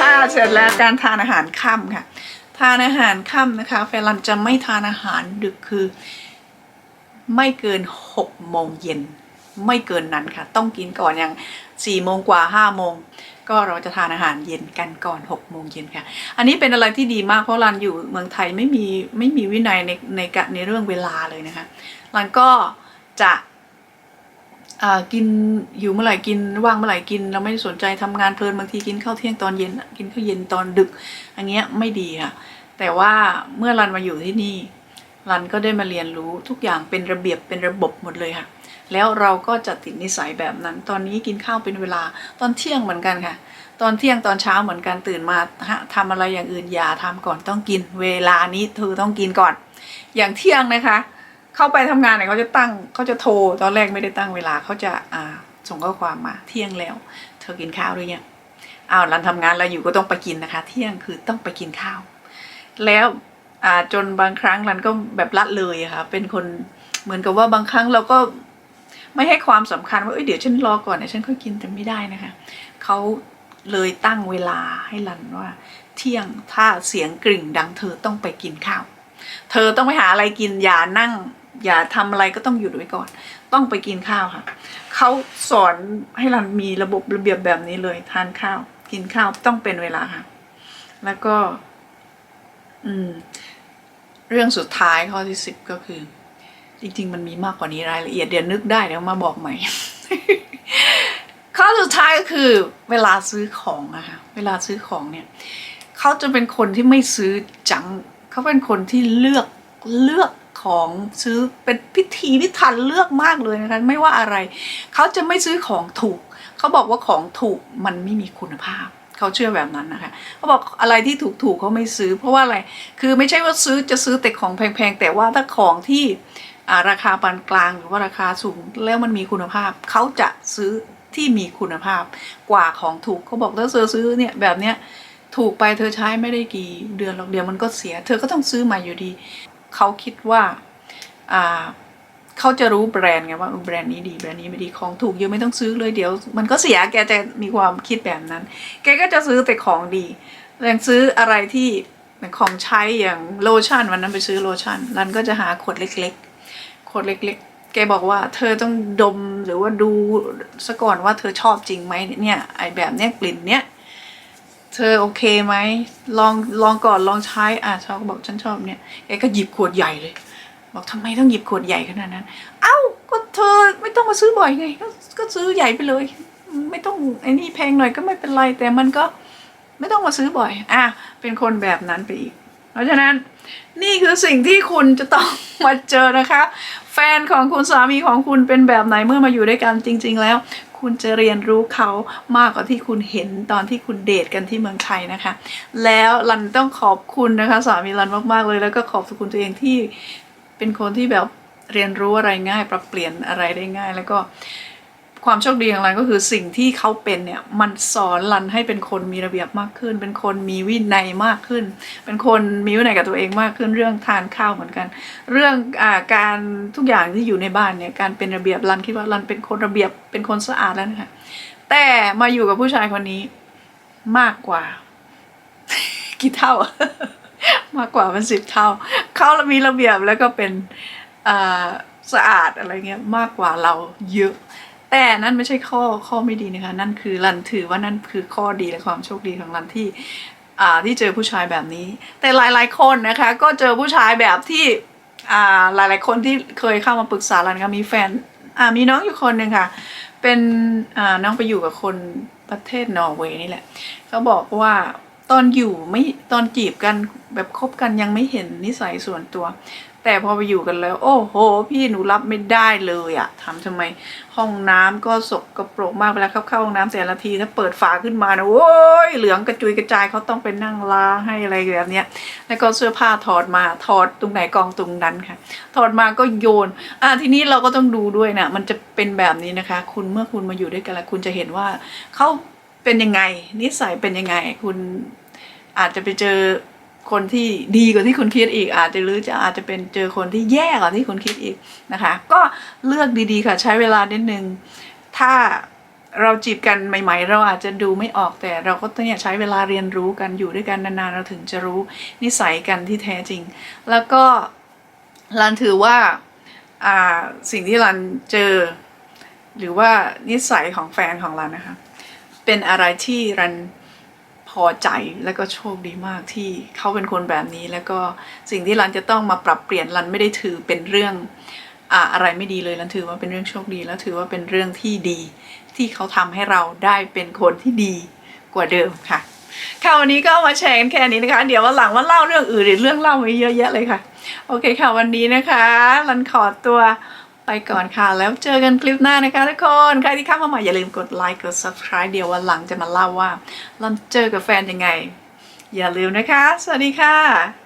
ผ้าเสร็จแล้วการทานอาหารค่ำค่ะ ทานอาหารค่ำนะคะแฟรันจะไม่ทานอาหารดึกคือ ไม่เกินหกโมงเย็นไม่เกินนั้นค่ะ ต้องกินก่อนอย่างสี่โมงกว่าห้าโมงก็เราจะทานอาหารเย็นกันก่อนหกโมงเย็นค่ะ อันนี้เป็นอะไรที่ดีมากเพราะรันอยู่เมืองไทยไม่มีไม่มีวินัยในในในเรื่องเวลาเลยนะคะรันก็จะ กินอยู่เมื่อไหร่กินว่างเมื่อไหร่กิน เราไม่สนใจทำงานเพลินบางทีกินข้าวเที่ยงตอนเย็นกินข้าวเย็นตอนดึก อันเนี้ยไม่ดีค่ะแต่ว่าเมื่อรันมาอยู่ที่นี่รันก็ได้มาเรียนรู้ทุกอย่างเป็นระเบียบเป็นระบบหมดเลยค่ะ แล้วเราก็จะติดนิสัยแบบนั้น ตอนนี้กินข้าวเป็นเวลาตอนเที่ยงเหมือนกันค่ะ ตอนเที่ยงตอนเช้าเหมือนกันตื่นมาฮะทำอะไรอย่างอื่นอย่าทำก่อนต้องกิน เวลานี้เธอต้องกินก่อน อย่างเที่ยงนะคะ เข้าไปทำงานเนี่ยเขาจะตั้งเขาจะโทรตอนแรกไม่ได้ตั้งเวลาเขาจะอ่าส่งข้อความมาเที่ยงแล้ว เธอกินข้าวหรือยังอ้าวรันทำงานเราอยู่ก็ต้องไปกินนะคะ เที่ยงคือต้องไปกินข้าว แล้วอ่าจนบางครั้งรันก็แบบละเลยอะค่ะเป็นคนเหมือนกับว่าบางครั้งเราก็ไม่ให้ความสำคัญว่าเอ้ยเดี๋ยวฉันรอก่อนเดี๋ยวฉันค่อยกินแต่ไม่ได้นะคะเขาเลยตั้งเวลาให้รันว่า เที่ยงถ้าเสียงกริ่งดังเธอต้องไปกินข้าว เธอต้องไปหาอะไรกินอย่านั่ง อย่าทำอะไรก็ต้องหยุดไว้ก่อน ต้องไปกินข้าวค่ะ เขาสอนให้รันมีระบบระเบียบแบบนี้เลย ทานข้าว กินข้าวต้องเป็นเวลาค่ะ แล้วก็ อืม เรื่องสุดท้ายข้อที่สิบก็คือ จริง ๆ มันมีมากกว่านี้รายละเอียดเดี๋ยวนึกได้เดี๋ยวมาบอกใหม่ ข้อสุดท้ายก็คือ เวลาซื้อของอะค่ะเวลาซื้อของเนี่ยเขาจะเป็นคนที่ไม่ซื้อจังเขาเป็นคนที่เลือกเลือก ของซื้อเป็นพิธีพิถันเลือกมากเลยนะคะไม่ว่าอะไร เขาจะไม่ซื้อของถูก เขาบอกว่าของถูกมันไม่มีคุณภาพเขาเชื่อแบบนั้นนะคะเขาบอกอะไรที่ถูกๆเขาไม่ซื้อ เพราะว่าอะไรคือไม่ใช่ว่าซื้อจะซื้อแต่ของแพงๆแต่ว่าถ้าของที่ราคาปานกลางหรือว่าราคาสูงแล้วมันมีคุณภาพเขาจะซื้อที่มีคุณภาพกว่าของถูกเขาบอกถ้าเธอซื้อเนี่ยแบบเนี้ยถูกไปเธอใช้ไม่ได้กี่เดือนหรอกเดี๋ยวมันก็เสีย เธอก็ต้องซื้อใหม่อยู่ดี เขาคิดว่าเขาจะรู้แบรนด์ไงว่าแบรนด์นี้ดีแบรนด์นี้ไม่ดีของถูกเยอะไม่ต้องซื้อเลยเดี๋ยว มันก็เสียแกจะมีความคิดแบบนั้น แกก็จะซื้อแต่ของดียังซื้ออะไรที่ของใช้อย่างโลชั่นวันนั้นไปซื้อโลชั่นรันก็จะหาขวดเล็กๆขวดเล็ก ๆแกบอกว่าเธอต้องดมหรือว่าดูซะก่อนว่าเธอชอบจริงไหมเนี่ยไอแบบเนี้ยกลิ่นเนี้ย เธอโอเคไหมลองลองก่อนลองใช้อะชอบก็บอกฉันชอบเนี่ยแกก็หยิบขวดใหญ่เลย บอกทำไมต้องหยิบขวดใหญ่ขนาดนั้น เอ้าก็เธอไม่ต้องมาซื้อบ่อยไงก็ก็ซื้อใหญ่ไปเลย ไม่ต้องไอ้นี่แพงหน่อยก็ไม่เป็นไรแต่มันก็ไม่ต้องมาซื้อบ่อย อะเป็นคนแบบนั้นไปอีก เพราะฉะนั้นนี่คือสิ่งที่คุณจะต้องมาเจอนะคะ แฟนของคุณสามีของคุณเป็นแบบไหนเมื่อมาอยู่ด้วยกันจริง ๆ แล้ว คุณจะเรียนรู้เขามากกว่าที่คุณเห็นตอนที่คุณเดทกันที่เมืองไทยนะคะ แล้วรันต้องขอบคุณนะคะสามีรันมากๆเลย แล้วก็ขอบคุณตัวเองที่เป็นคนที่แบบเรียนรู้อะไรง่าย ปรับเปลี่ยนอะไรได้ง่าย แล้วก็ ความโชคดีของรันก็คือสิ่งที่เขาเป็นเนี่ยมันสอนรันให้เป็นคนมีระเบียบมากขึ้น เป็นคนมีวินัยมากขึ้น เป็นคนมีวินัยกับตัวเองมากขึ้นเรื่องทานข้าวเหมือนกัน เรื่องอาการทุกอย่างที่อยู่ในบ้านเนี่ยการเป็นระเบียบรันคิดว่ารันเป็นคนระเบียบเป็นคนสะอาดแล้วนะคะแต่มาอยู่กับผู้ชายคนนี้มากกว่า กี่เท่า มากกว่าเป็นสิบเท่าเขามีระเบียบแล้วก็เป็นสะอาดอะไรเงี้ยมากกว่าเราเยอะ แต่นั่นไม่ใช่ข้อข้อไม่ดีนะคะ นั่นคือรันถือว่านั่นคือข้อดีและความโชคดีของรันที่อ่าที่เจอผู้ชายแบบนี้ แต่หลายๆคนนะคะ ก็เจอผู้ชายแบบที่อ่าหลายๆคนที่เคยเข้ามาปรึกษารันก็มีแฟนอ่ามีน้องอยู่คนหนึ่งค่ะ เป็นอ่าน้องไปอยู่กับคนประเทศนอร์เวย์นี่แหละเขาบอกว่าตอนอยู่ไม่ตอนจีบกันแบบคบกันยังไม่เห็นนิสัยส่วนตัว แต่พอไปอยู่กันแล้ว โอ้โห พี่หนูรับไม่ได้เลยอะทำทำไมห้องน้ำก็สกปรกมากเวลาเข้าเข้าห้องน้ำแต่ละทีถ้าเปิดฝาขึ้นมานะโอ้ยเหลืองกระจุยกระจายเขาต้องไปนั่งล้างให้อะไรแบบเนี้ยแล้วก็เสื้อผ้าถอดมาถอดตรงไหนกองตรงนั้นค่ะ ถอดมาก็โยนอะทีนี้เราก็ต้องดูด้วยนะมันจะเป็นแบบนี้นะคะ คุณเมื่อคุณมาอยู่ด้วยกันแล้วคุณจะเห็นว่าเขาเป็นยังไงนิสัยเป็นยังไงคุณอาจจะไปเจอ คนที่ดีกว่าที่คุณคิดอีก อาจจะหรือจะอาจจะเป็นเจอคนที่แย่กว่าที่คุณคิดอีกนะคะ ก็เลือกดีๆค่ะใช้เวลานิดนึงถ้าเราจีบกันใหม่ ๆ เราอาจจะดูไม่ออกแต่เราก็ต้องใช้เวลาเรียนรู้กันอยู่ด้วยกันนานๆเราถึงจะรู้นิสัยกันที่แท้จริง แล้วก็รันถือว่าสิ่งที่รันเจอ หรือว่านิสัยของแฟนของรันนะคะ เป็นอะไรที่รัน พอใจและก็โชคดีมากที่เขาเป็นคนแบบนี้ แล้วก็สิ่งที่รันจะต้องมาปรับเปลี่ยนรันไม่ได้ถือเป็นเรื่องอ่าอะไรไม่ดีเลยรันถือว่าเป็นเรื่องโชคดี แล้วถือว่าเป็นเรื่องที่ดี ที่เขาทำให้เราได้เป็นคนที่ดีกว่าเดิมค่ะค่ะวันนี้ก็มาแชร์กันแค่นี้นะคะ เดี๋ยววันหลังว่าเล่าเรื่องอื่นหรือเรื่องเล่าไว้เยอะแยะเลยค่ะ โอเคค่ะวันนี้นะคะรันขอตัว ไปก่อนค่ะ แล้วเจอกันคลิปหน้านะคะทุกคน ใครที่เข้ามาใหม่อย่าลืมกดไลค์กด subscribe เดี๋ยววันหลังจะมาเล่าว่าเราเจอกับแฟนยังไง อย่าลืมนะคะ สวัสดีค่ะ